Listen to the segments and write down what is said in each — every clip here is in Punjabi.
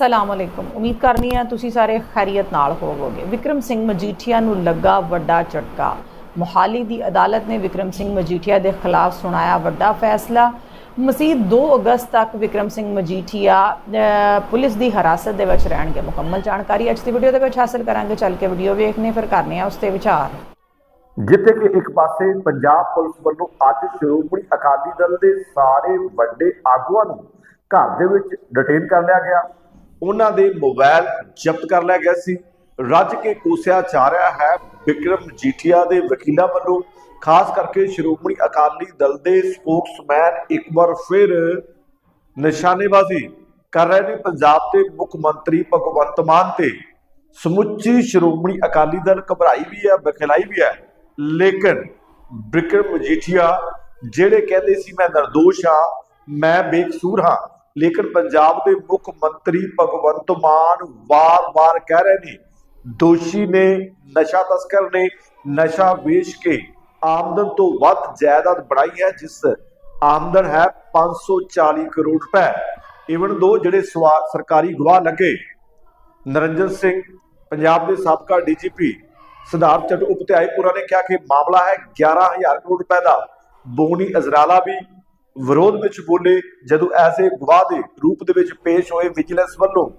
ਅਸਲਾਮ ਅਲੈਕੁਮ। ਉਮੀਦ ਕਰਨੀ ਹੈ ਤੁਸੀਂ ਸਾਰੇ ਖੈਰੀਅਤ ਨਾਲ ਹੋਵੋਗੇ। ਵਿਕਰਮ ਸਿੰਘ ਮਜੀਠੀਆ ਨੂੰ ਲੱਗਾ ਵੱਡਾ ਝਟਕਾ। ਮੁਹਾਲੀ ਦੀ ਅਦਾਲਤ ਨੇ ਵਿਕਰਮ ਸਿੰਘ ਮਜੀਠੀਆ ਦੇ ਖਿਲਾਫ ਸੁਣਾਇਆ ਵੱਡਾ ਫੈਸਲਾ। ਮਜ਼ੀਦ 2 ਅਗਸਤ ਤੱਕ ਵਿਕਰਮ ਸਿੰਘ ਮਜੀਠੀਆ ਪੁਲਿਸ ਦੀ ਹਿਰਾਸਤ ਦੇ ਵਿੱਚ ਰਹਿਣਗੇ। ਮੁਕੰਮਲ ਜਾਣਕਾਰੀ ਅੱਜ ਦੀ ਵੀਡੀਓ ਦੇ ਵਿੱਚ ਹਾਸਲ ਕਰਾਂਗੇ। ਚੱਲ ਕੇ ਵੀਡੀਓ ਵੇਖਨੇ ਫਿਰ ਕਰਨੇ ਆ ਉਸ ਤੇ ਵਿਚਾਰ। ਜਿੱਥੇ ਕਿ ਇੱਕ ਪਾਸੇ ਪੰਜਾਬ ਪੁਲਿਸ ਵੱਲੋਂ ਅੱਜ ਸ਼੍ਰੋਮਣੀ ਅਕਾਲੀ ਦਲ ਦੇ ਸਾਰੇ ਵੱਡੇ ਆਗੂਆਂ ਨੂੰ ਘਰ ਦੇ ਵਿੱਚ ਡਿਟੇਨ ਕਰ ਲਿਆ ਗਿਆ। ਉਹਨਾਂ ਦੇ ਮੋਬਾਈਲ ਜ਼ਬਤ ਕਰ ਲਿਆ ਗਿਆ ਸੀ। ਰੱਜ ਕੇ ਕੋਸਿਆ ਜਾ ਰਿਹਾ ਹੈ, ਵਿਕਰਮ ਜੀਠੀਆ ਦੇ ਵਕੀਲਾਂ ਵੱਲੋਂ। ਖਾਸ ਕਰਕੇ ਸ਼੍ਰੋਮਣੀ ਅਕਾਲੀ ਦਲ ਦੇ ਸਪੋਕਸਮੈਨ ਇੱਕ ਵਾਰ ਫਿਰ ਨਿਸ਼ਾਨੇਬਾਜ਼ੀ ਕਰ ਰਹੇ ਨੇ। ਪੰਜਾਬ ਦੇ ਮੁੱਖ ਮੰਤਰੀ ਭਗਵੰਤ ਮਾਨ ਤੇ ਸਮੁੱਚੀ ਸ਼੍ਰੋਮਣੀ ਅਕਾਲੀ ਦਲ ਘਬਰਾਈ ਵੀ ਹੈ, ਬਖਲਾਈ ਵੀ ਹੈ। ਲੇਕਿਨ ਵਿਕਰਮ ਮਜੀਠੀਆ ਜਿਹੜੇ ਕਹਿੰਦੇ ਸੀ, ਮੈਂ ਨਿਰਦੋਸ਼ ਹਾਂ, ਮੈਂ ਬੇਕਸੂਰ ਹਾਂ। ਲੇਕਿਨ ਪੰਜਾਬ ਦੇ ਮੁੱਖ ਮੰਤਰੀ ਭਗਵੰਤ ਮਾਨ ਵਾਰ-ਵਾਰ ਕਹਿ ਰਹੇ ਨੇ, ਦੋਸ਼ੀ ਨੇ, ਨਸ਼ਾ ਤਸਕਰ ਨੇ, ਨਸ਼ਾ ਵੇਚ ਕੇ ਆਮਦਨ ਤੋਂ ਵੱਧ ਜਾਇਦਾਦ ਬਣਾਈ ਹੈ, ਜਿਸ ਆਮਦਨ ਹੈ 540 ਕਰੋੜ ਰੁਪਏ। ਇਵਨ ਦੋ ਜਿਹੜੇ ਸਵਾ- ਸਰਕਾਰੀ ਗਵਾਹ ਲੱਗੇ ਨਰਿੰਦਰ ਸਿੰਘ, ਪੰਜਾਬ ਦੇ ਸਾਬਕਾ ਡੀਜੀਪੀ ਸਿਧਾਰਥ ਚੱਟ ਉਪਧਿਆਇਪੁਰਾ ਨੇ ਕਿਹਾ ਕਿ ਮਾਮਲਾ ਹੈ 11000 ਕਰੋੜ ਰੁਪਏ ਦਾ। ਬੋਨੀ ਅਜ਼ਰਾਲਾ ਵੀ ਵਿਰੋਧ ਵਿੱਚ ਬੋਲੇ, ਜਦੋਂ ਐਸੇ ਗਵਾਹ ਦੇ ਰੂਪ ਦੇ ਵਿੱਚ ਪੇਸ਼ ਹੋਏ ਵਿਜੀਲੈਂਸ ਵੱਲੋਂ,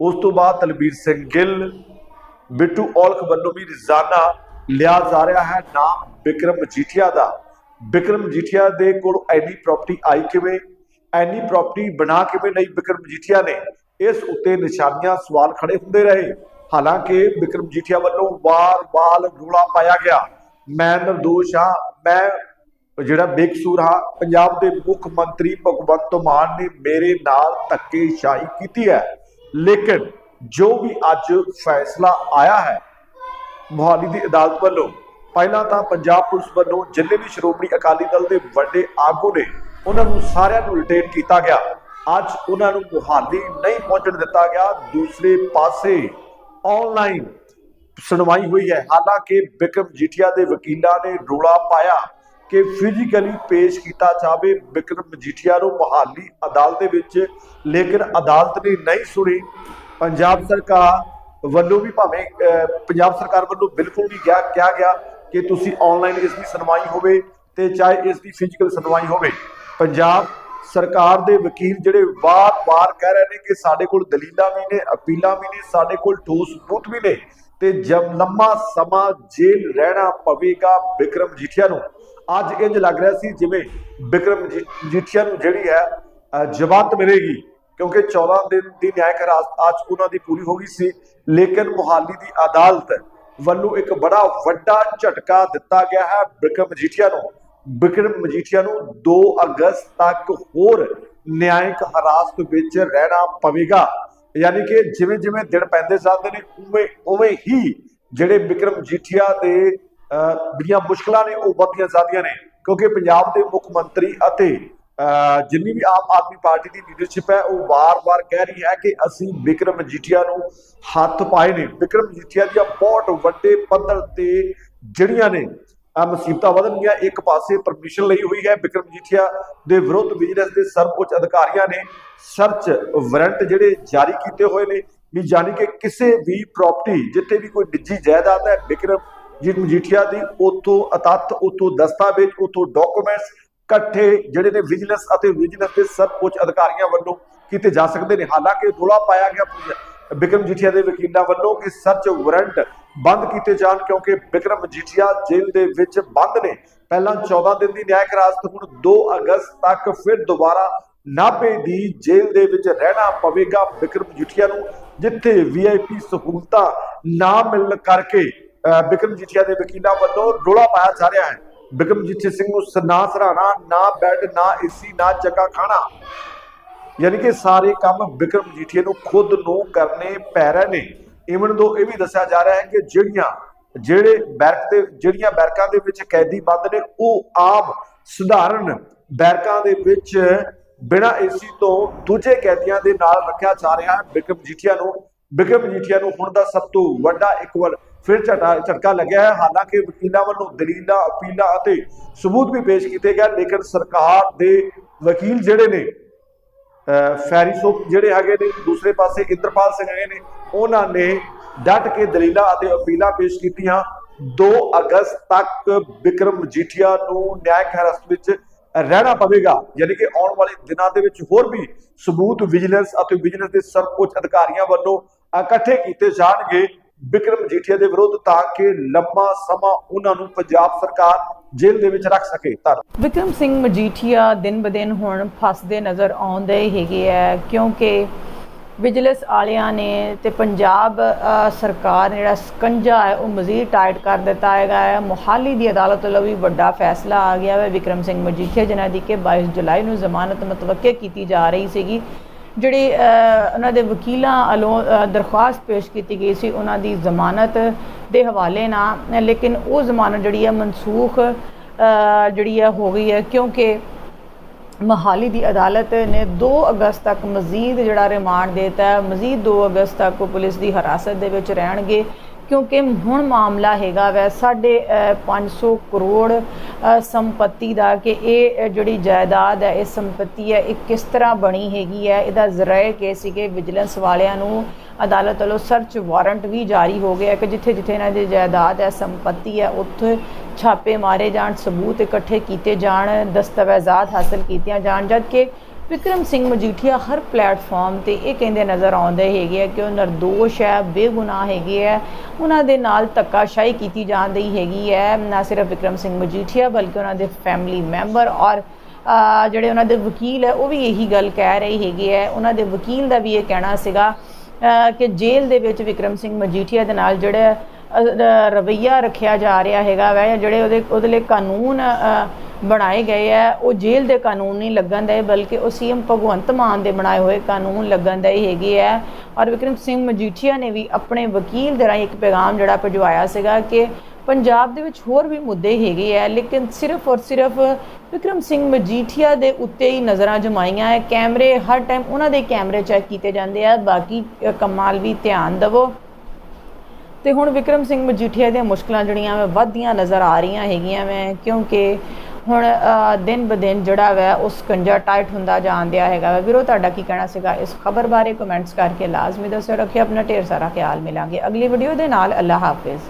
ਉਸ ਤੋਂ ਬਾਅਦ ਤਲਬੀਰ ਸਿੰਘ ਗਿੱਲ, ਬਿੱਟੂ ਔਲਖ ਵੱਲੋਂ ਵੀ ਰੋਜ਼ਾਨਾ ਲਿਆ ਜਾ ਰਿਹਾ ਹੈ ਨਾਮ ਵਿਕਰਮ ਮਜੀਠੀਆ ਦਾ। ਵਿਕਰਮ ਮਜੀਠੀਆ ਦੇ ਕੋਲ ਐਨੀ ਪ੍ਰਾਪਰਟੀ ਆਈ ਕਿਵੇਂ? ਐਨੀ ਪ੍ਰਾਪਰਟੀ ਬਣਾ ਕਿਵੇਂ ਲਈ ਵਿਕਰਮ ਮਜੀਠੀਆ ਨੇ? ਇਸ ਉੱਤੇ ਨਿਸ਼ਾਨੀਆਂ ਸਵਾਲ ਖੜੇ ਹੁੰਦੇ ਰਹੇ। ਹਾਲਾਂਕਿ ਵਿਕਰਮ ਮਜੀਠੀਆ ਵੱਲੋਂ ਵਾਰ-ਵਾਰ ਰੌਲਾ ਪਾਇਆ ਗਿਆ। ਮੈਂ ਨਿਰਦੋਸ਼ ਹਾਂ, ਮੈਂ ਜਿਹੜਾ ਬੇਕਸੂਰ ਹਾਂ ਪੰਜਾਬ ਦੇ ਮੁੱਖ ਮੰਤਰੀ ਭਗਵੰਤ ਮਾਨ ਨੇ ਮੇਰੇ ਨਾਲ ਧੱਕੇਸ਼ਾਹੀ ਕੀਤੀ ਹੈ। ਲੇਕਿਨ ਜੋ ਵੀ ਅੱਜ ਫੈਸਲਾ ਆਇਆ ਹੈ, ਮੋਹਾਲੀ ਦੀ ਅਦਾਲਤ ਵੱਲੋਂ, ਪਹਿਲਾਂ ਤਾਂ ਪੰਜਾਬ ਪੁਲਿਸ ਵੱਲੋਂ ਜਿੰਨੇ ਵੀ ਸ਼੍ਰੋਮਣੀ ਅਕਾਲੀ ਦਲ ਦੇ ਵੱਡੇ ਆਗੂ ਨੇ, ਉਹਨਾਂ ਨੂੰ ਸਾਰਿਆਂ ਨੂੰ ਰਿਟੇਨ ਕੀਤਾ ਗਿਆ। ਅੱਜ ਉਹਨਾਂ ਨੂੰ ਮੋਹਾਲੀ ਨਹੀਂ ਪਹੁੰਚਣ ਦਿੱਤਾ ਗਿਆ, ਦੂਸਰੇ ਪਾਸੇ ਆਨਲਾਈਨ ਸੁਣਵਾਈ ਹੋਈ ਹੈ। ਹਾਲਾਂਕਿ ਬਿਕਰਮ ਜੀਠੀਆ ਦੇ ਵਕੀਲਾਂ ਨੇ ਰੋਲਾ ਪਾਇਆ। ਕਿ ਫਿਜ਼ੀਕਲੀ ਪੇਸ਼ ਕੀਤਾ ਜਾਵੇ। ਬਿਕਰਮ ਮਜੀਠੀਆ ਨੂੰ ਮੋਹਾਲੀ ਅਦਾਲਤ ਦੇ ਵਿੱਚ, ਲੇਕਿਨ ਅਦਾਲਤ ਨੇ ਨਹੀਂ ਸੁਣੀ। ਪੰਜਾਬ ਸਰਕਾਰ ਵੱਲੋਂ ਵੀ ਭਾਵੇਂ ਪੰਜਾਬ ਸਰਕਾਰ ਵੱਲੋਂ ਬਿਲਕੁਲ ਵੀ ਗਿਆ, ਕਿਹਾ ਗਿਆ ਕਿ ਤੁਸੀਂ ਆਨਲਾਈਨ ਇਸ ਦੀ ਸੁਣਵਾਈ ਹੋਵੇ ਤੇ ਚਾਹੇ ਇਸ ਦੀ ਫਿਜ਼ੀਕਲ ਸੁਣਵਾਈ ਹੋਵੇ। ਪੰਜਾਬ ਸਰਕਾਰ ਦੇ ਵਕੀਲ ਜਿਹੜੇ ਵਾਰ-ਵਾਰ ਕਹਿ ਰਹੇ ਨੇ ਕਿ ਸਾਡੇ ਕੋਲ ਦਲੀਲਾਂ ਵੀ ਨੇ, ਅਪੀਲਾਂ ਵੀ ਨੇ, ਸਾਡੇ ਕੋਲ ਠੋਸ ਸਬੂਤ ਵੀ ਨੇ, ਤੇ ਜਬ ਲੰਮਾ ਸਮਾਂ ਜੇਲ੍ਹ ਰਹਿਣਾ ਪਵੇਗਾ ਵਿਕਰਮ ਜੀਠੀਆ ਨੂੰ ਅੱਜ ਇੰਜ ਲੱਗ ਰਿਹਾ ਸੀ ਜਿਵੇਂ ਵਿਕਰਮ ਜੀਠੀਆ ਨੂੰ ਜਿਹੜੀ ਹੈ ਅਹ, ਜ਼ਮਾਨਤ ਮਿਲੇਗੀ ਕਿਉਂਕਿ 14 ਦਿਨ ਦੀ ਨਿਆਇਕ ਹਿਰਾਸਤ ਅੱਜ ਉਹਨਾਂ ਦੀ ਪੂਰੀ ਹੋ ਗਈ ਸੀ। ਲੇਕਿਨ ਮੁਹਾਲੀ ਦੀ ਅਦਾਲਤ ਵੱਲੋਂ ਇੱਕ ਬੜਾ ਵੱਡਾ ਝਟਕਾ ਦਿੱਤਾ ਗਿਆ ਹੈ ਵਿਕਰਮ ਮਜੀਠੀਆ ਨੂੰ। ਵਿਕਰਮ ਮਜੀਠੀਆ ਨੂੰ 2 ਅਗਸਤ ਤੱਕ ਹੋਰ ਨਿਆਇਕ ਹਰਾਸਤ ਵਿੱਚ ਰਹਿਣਾ ਪਵੇਗਾ। ਯਾਨੀ ਕਿ ਜਿਵੇਂ ਜਿਵੇਂ ਦਿਨ ਪੈਂਦੇ ਜਾਂਦੇ ਨੇ ਉਵੇਂ ਉਵੇਂ ਹੀ ਜਿਹੜੇ ਵਿਕਰਮ ਮਜੀਠੀਆ ਦੇ ਜਿਹੜੀਆਂ ਮੁਸ਼ਕਲਾਂ ਨੇ, ਉਹ ਵੱਧਦੀਆਂ ਜਾਂਦੀਆਂ ਨੇ। ਕਿਉਂਕਿ ਪੰਜਾਬ ਦੇ ਮੁੱਖ ਮੰਤਰੀ ਅਤੇ ਜਿੰਨੀ ਵੀ ਆਮ ਆਦਮੀ ਪਾਰਟੀ ਦੀ ਲੀਡਰਸ਼ਿਪ ਹੈ, ਉਹ ਵਾਰ-ਵਾਰ ਕਹਿ ਰਹੀ ਹੈ ਕਿ ਅਸੀਂ ਵਿਕਰਮ ਮਜੀਠੀਆ ਨੂੰ ਹੱਥ ਪਾਏ ਨੇ। ਵਿਕਰਮ ਮਜੀਠੀਆ ਦੀਆਂ ਬਹੁਤ ਵੱਡੇ ਪੱਧਰ ਤੇ ਜਿਹੜੀਆਂ ਨੇ ਆ ਮੁਸੀਬਤਾਂ ਵਧਣਗੀਆਂ। ਇੱਕ ਪਾਸੇ ਪਰਮਿਸ਼ਨ ਲਈ ਹੋਈ ਹੈ ਵਿਕਰਮ ਮਜੀਠੀਆ ਦੇ ਵਿਰੁੱਧ ਵਿਜੀਲੈਂਸ ਦੇ ਸਰਵਉੱਚ ਅਧਿਕਾਰੀਆਂ ਨੇ ਸਰਚ ਵਾਰੰਟ ਜਿਹੜੇ ਜਾਰੀ ਕੀਤੇ ਹੋਏ ਨੇ। ਵੀ ਜਾਨੀ ਕਿ ਕਿਸੇ ਵੀ ਪ੍ਰਾਪਰਟੀ ਜਿੱਥੇ ਵੀ ਕੋਈ ਨਿੱਜੀ ਜਾਇਦਾਦ ਹੈ, ਵਿਕਰਮ ਜੀ ਮਜੀਠੀਆ ਦੀ ਉਤੋਂ ਅਤੱਤ ਉਤੋਂ ਦਸਤਾਵੇਜ਼ ਉਤੋਂ ਡਾਕੂਮੈਂਟਸ ਇਕੱਠੇ ਜਿਹੜੇ ਨੇ ਵਿਜੀਲੈਂਸ ਅਤੇ ਵਿਜੀਲੈਂਸ ਦੇ ਸਰਵਉੱਚ ਅਧਿਕਾਰੀਆਂ ਵੱਲੋਂ ਕੀਤੇ ਜਾ ਸਕਦੇ ਨੇ। ਹਾਲਾਂਕਿ ਰੌਲਾ ਪਾਇਆ ਗਿਆ ਵਿਕਰਮ ਜੀਠੀਆ ਦੇ ਵਕੀਲਾਂ ਵੱਲੋਂ ਕਿ ਸਰਚ ਵਾਰੰਟ ਬੰਦ ਕੀਤੇ ਜਾਣ ਕਿਉਂਕਿ ਵਿਕਰਮ ਜੀਠੀਆ ਜੇਲ੍ਹ ਦੇ ਵਿੱਚ ਬੰਦ ਨੇ। ਪਹਿਲਾਂ 14 ਦਿਨ ਦੀ ਨਿਆਇਕ ਹਿਰਾਸਤ ਹੁਣ 2 ਅਗਸਤ ਤੱਕ ਫਿਰ ਦੁਬਾਰਾ ਨਾਭੇ ਦੀ ਜੇਲ੍ਹ ਦੇ ਵਿੱਚ ਰਹਿਣਾ ਪਵੇਗਾ ਬਿਕਰਮ ਜੀਠੀਆ ਨੂੰ, ਜਿੱਥੇ ਵੀਆਈਪੀ ਸਹੂਲਤਾਂ ਨਾ ਮਿਲਣ ਕਰਕੇ ਅਹ, ਵਿਕਰਮ ਜੀਠੀਆ ਦੇ ਵਕੀਲਾਂ ਵੱਲੋਂ ਰੌਲਾ ਪਾਇਆ ਜਾ ਰਿਹਾ ਹੈ। ਵਿਕਰਮ ਜੀਠੇ ਸਿੰਘ ਨੂੰ ਨਾ ਸਰਾਣਾ ਨਾ ਬੈੱਡ ਨਾ ਏਸੀ ਨਾ ਜਗ੍ਹਾ ਖਾਣਾ। ਯਾਨੀ ਕਿ ਸਾਰੇ ਕੰਮ ਬਿਕਰਮ ਜੀਠੀਏ ਨੂੰ ਖੁਦ ਨੂੰ ਕਰਨੇ ਪੈ ਰਹੇ ਨੇ। ਇਵਨ ਦੋ ਇਹ ਵੀ ਦੱਸਿਆ ਜਾ ਰਿਹਾ ਹੈ ਕਿ ਜਿਹੜੀਆਂ ਜਿਹੜੇ ਬੈਰਕ ਦੇ ਜਿਹੜੀਆਂ ਬੈਰਕਾਂ ਦੇ ਵਿੱਚ ਕੈਦੀ ਬੰਦ ਨੇ ਉਹ ਆਮ ਸਧਾਰਨ ਬੈਰਕਾਂ ਦੇ ਵਿੱਚ ਬਿਨਾਂ ਏਸੀ ਤੋਂ ਦੂਜੇ ਕੈਦੀਆਂ ਦੇ ਨਾਲ ਰੱਖਿਆ ਜਾ ਰਿਹਾ ਹੈ ਬਿਕਰਮ ਜੀਠੀਆ ਨੂੰ। ਬਿਕਰਮ ਜੀਠੀਆ ਨੂੰ ਹੁਣ ਦਾ ਸਭ ਤੋਂ ਵੱਡਾ ਇੱਕ ਵਾਰ ਫਿਰ ਝਟਾ ਝਟਕਾ ਲੱਗਿਆ ਹੈ। ਹਾਲਾਂਕਿ ਵਕੀਲਾਂ ਵੱਲੋਂ ਦਲੀਲਾਂ, ਅਪੀਲਾਂ ਅਤੇ ਸਬੂਤ ਵੀ ਪੇਸ਼ ਕੀਤੇ ਗਏ, ਲੇਕਿਨ ਸਰਕਾਰ ਦੇ ਵਕੀਲ ਜਿਹੜੇ ਨੇ ਅਹ ਫੈਰੀਸੋ ਜਿਹੜੇ ਹੈਗੇ ਨੇ, ਦੂਸਰੇ ਪਾਸੇ ਇੰਦਰਪਾਲ ਸਿੰਘ ਹੈਗੇ ਨੇ, ਉਹਨਾਂ ਨੇ ਡਟ ਕੇ ਦਲੀਲਾਂ ਅਤੇ ਅਪੀਲਾਂ ਪੇਸ਼ ਕੀਤੀਆਂ। 2 ਅਗਸਤ ਤੱਕ ਬਿਕਰਮ ਮਜੀਠੀਆ ਨੂੰ ਨਿਆਇਕ ਹਿਰਾਸਤ ਵਿੱਚ ਰਹਿਣਾ ਪਵੇਗਾ। ਯਾਨੀ ਕਿ ਆਉਣ ਵਾਲੇ ਦਿਨਾਂ ਦੇ ਵਿੱਚ ਹੋਰ ਵੀ ਸਬੂਤ, ਵਿਜੀਲੈਂਸ ਅਤੇ ਵਿਜੀਲੈਂਸ ਦੇ ਸਰਵਉੱਚ ਅਧਿਕਾਰੀਆਂ ਵੱਲੋਂ ਇਕੱਠੇ ਕੀਤੇ ਜਾਣਗੇ। ਵਿਕਰਮ ਮਜੀਠੀਆ ਦੇ ਵਿਰੁੱਧ ਤਾਂ ਕਿ ਲੰਮਾ ਸਮਾਂ ਉਹਨਾਂ ਨੂੰ ਪੰਜਾਬ ਸਰਕਾਰ ਜੇਲ੍ਹ ਦੇ ਵਿੱਚ ਰੱਖ ਸਕੇ। ਧੰਨਵਾਦ। ਵਿਕਰਮ ਸਿੰਘ ਮਜੀਠੀਆ ਦਿਨ ਬਦਿਨ ਹੁਣ ਫਸਦੇ ਨਜ਼ਰ ਆਉਂਦੇ ਹੈਗੇ ਆ, ਕਿਉਂਕਿ ਵਿਜੀਲੈਂਸ ਵਾਲਿਆਂ ਨੇ ਤੇ ਪੰਜਾਬ ਸਰਕਾਰ ਜਿਹੜਾ ਸਕੰਜਾ ਹੈ, ਉਹ ਮਜ਼ੀਦ ਟਾਈਟ ਕਰ ਦਿੱਤਾ ਹੈਗਾ ਹੈ। ਮੋਹਾਲੀ ਦੀ ਅਦਾਲਤ ਵੱਲੋਂ ਵੀ ਵੱਡਾ ਫੈਸਲਾ ਆ ਗਿਆ ਹੈ ਵਿਕਰਮ ਸਿੰਘ ਮਜੀਠੀਆ, ਜਿਨ੍ਹਾਂ ਦੀ ਕਿ 22 ਜੁਲਾਈ ਨੂੰ ਜ਼ਮਾਨਤ ਮਤਵੱਕੇ ਕੀਤੀ ਜਾ ਰਹੀ ਸੀਗੀ। ਜਿਹੜੀ ਅ, ਉਹਨਾਂ ਦੇ ਵਕੀਲਾਂ ਵੱਲੋਂ ਅ, ਦਰਖਾਸਤ ਪੇਸ਼ ਕੀਤੀ ਗਈ ਸੀ ਉਹਨਾਂ ਦੀ ਜ਼ਮਾਨਤ ਦੇ ਹਵਾਲੇ ਨਾਲ ਲੇਕਿਨ ਉਹ ਜ਼ਮਾਨਤ ਜਿਹੜੀ ਹੈ ਮਨਸੂਖ ਅ, ਜਿਹੜੀ ਹੈ ਹੋ ਗਈ ਹੈ ਕਿਉਂਕਿ ਮਹਾਲੀ ਦੀ ਅਦਾਲਤ ਨੇ 2 ਅਗਸਤ ਤੱਕ ਮਜ਼ੀਦ ਜਿਹੜਾ ਰਿਮਾਂਡ ਦੇਤਾ ਹੈ ਮਜ਼ੀਦ 2 ਅਗਸਤ ਤੱਕ ਉਹ ਪੁਲਿਸ ਦੀ ਹਿਰਾਸਤ ਦੇ ਵਿੱਚ ਰਹਿਣਗੇ। ਕਿਉਂਕਿ ਹੁਣ ਮਾਮਲਾ ਹੈਗਾ ਵੈ ਸਾਢੇ ਅ, 500 ਕਰੋੜ ਸੰਪਤੀ ਦਾ ਕਿ ਇਹ ਜਿਹੜੀ ਜਾਇਦਾਦ ਹੈ ਇਹ ਸੰਪਤੀ ਹੈ ਇਹ ਕਿਸ ਤਰ੍ਹਾਂ ਬਣੀ ਹੈਗੀ ਹੈ? ਇਹਦਾ ਜ਼ਰਾਏ ਕੇ ਸੀਗੇ ਵਿਜੀਲੈਂਸ ਵਾਲਿਆਂ ਨੂੰ ਅਦਾਲਤ ਵੱਲੋਂ ਸਰਚ ਵਾਰੰਟ ਵੀ ਜਾਰੀ ਹੋ ਗਿਆ ਕਿ ਜਿੱਥੇ ਜਿੱਥੇ ਇਹਨਾਂ ਦੀ ਜਾਇਦਾਦ ਹੈ ਸੰਪਤੀ ਹੈ ਉੱਥੇ ਛਾਪੇ ਮਾਰੇ ਜਾਣ ਸਬੂਤ ਇਕੱਠੇ ਕੀਤੇ ਜਾਣ ਦਸਤਾਵੇਜ਼ਾਤ ਹਾਸਲ ਕੀਤੀਆਂ ਜਾਣ ਜਦ ਕਿ ਵਿਕਰਮ ਸਿੰਘ ਮਜੀਠੀਆ ਹਰ ਪਲੇਟਫਾਰਮ ਤੇ ਇਹ ਕਹਿੰਦੇ ਨਜ਼ਰ ਆਉਂਦੇ ਹੈਗੇ ਆ ਕਿ ਉਹ ਨਿਰਦੋਸ਼ ਹੈ ਬੇਗੁਨਾਹ ਹੈਗੇ ਆ। ਉਹਨਾਂ ਦੇ ਨਾਲ ਧੱਕਾਸ਼ਾਹੀ ਕੀਤੀ ਜਾਂਦੀ ਹੈਗੀ ਹੈ। ਨਾ ਸਿਰਫ ਵਿਕਰਮ ਸਿੰਘ ਮਜੀਠੀਆ ਬਲਕਿ ਉਹਨਾਂ ਦੇ ਫੈਮਿਲੀ ਮੈਂਬਰ ਔਰ ਜਿਹੜੇ ਉਹਨਾਂ ਦੇ ਵਕੀਲ ਹੈ ਉਹ ਵੀ ਇਹੀ ਗੱਲ ਕਹਿ ਰਹੇ ਹੈਗੇ ਆ। ਉਹਨਾਂ ਦੇ ਵਕੀਲ ਦਾ ਵੀ ਇਹ ਕਹਿਣਾ ਸੀਗਾ ਕਿ ਜੇਲ੍ਹ ਦੇ ਵਿੱਚ ਵਿਕਰਮ ਸਿੰਘ ਮਜੀਠੀਆ ਦੇ ਨਾਲ ਜਿਹੜਾ ਅਹ, ਰਵੱਈਆ ਰੱਖਿਆ ਜਾ ਰਿਹਾ ਹੈਗਾ ਵੈ ਜਿਹੜੇ ਉਹਦੇ ਉਹਦੇ ਲਈ ਕਾਨੂੰਨ ਬਣਾਏ ਗਏ ਆ ਉਹ ਜੇਲ੍ਹ ਦੇ ਕਾਨੂੰਨ ਨਹੀਂ ਲੱਗਣ ਦੇ ਬਲਕਿ ਉਹ ਸੀਐਮ ਭਗਵੰਤ ਮਾਨ ਦੇ ਬਣਾਏ ਹੋਏ ਕਾਨੂੰਨ ਲੱਗਣ ਦੇ ਹੈਗੇ ਆ। ਔਰ ਵਿਕਰਮ ਸਿੰਘ ਮਜੀਠੀਆ ਨੇ ਵੀ ਆਪਣੇ ਵਕੀਲ ਦੇ ਰਾਹੀਂ ਇੱਕ ਪੈਗਾਮ ਜਿਹੜਾ ਭਜਵਾਇਆ ਸੀਗਾ ਕਿ ਪੰਜਾਬ ਦੇ ਵਿੱਚ ਹੋਰ ਵੀ ਮੁੱਦੇ ਹੈਗੇ ਆ ਲੇਕਿਨ ਸਿਰਫ ਔਰ ਸਿਰਫ ਵਿਕਰਮ ਸਿੰਘ ਮਜੀਠੀਆ ਦੇ ਉੱਤੇ ਹੀ ਨਜ਼ਰਾਂ ਜਮਾਈਆਂ ਹੈ ਕੈਮਰੇ ਹਰ ਟਾਈਮ ਉਹਨਾਂ ਦੇ ਕੈਮਰੇ ਚੈੱਕ ਕੀਤੇ ਜਾਂਦੇ ਆ ਬਾਕੀ ਅ, ਕੰਮਾਲ ਵੀ ਧਿਆਨ ਦਿਵੋ। ਤੇ ਹੁਣ ਵਿਕਰਮ ਸਿੰਘ ਮਜੀਠੀਆ ਦੀਆਂ ਮੁਸ਼ਕਲਾਂ ਜਿਹੜੀਆਂ ਵਾ ਵੱਧਦੀਆਂ ਨਜ਼ਰ ਆ ਰਹੀਆਂ ਹੈਗੀਆਂ ਮੈਂ ਕਿਉਂਕਿ ਹੁਣ ਦਿਨ ਬ ਦਿਨ ਜਿਹੜਾ ਵੈ, ਉਹ ਸਕੰਜਾ ਟਾਈਟ ਹੁੰਦਾ ਜਾਣ ਹੈਗਾ ਵਾ। ਵੀਰੋ, ਤੁਹਾਡਾ ਕੀ ਕਹਿਣਾ ਸੀਗਾ? ਇਸ ਖਬਰ ਬਾਰੇ ਕਮੈਂਟਸ ਕਰਕੇ ਲਾਜ਼ਮੀ ਦੱਸੋ ਰੱਖਿਓ, ਆਪਣਾ ਢੇਰ ਸਾਰਾ ਖਿਆਲ ਮਿਲਾਂਗੇ। ਅਗਲੀ ਵੀਡੀਓ ਦੇ ਨਾਲ ਅੱਲਾ ਹਾਫਿਜ਼।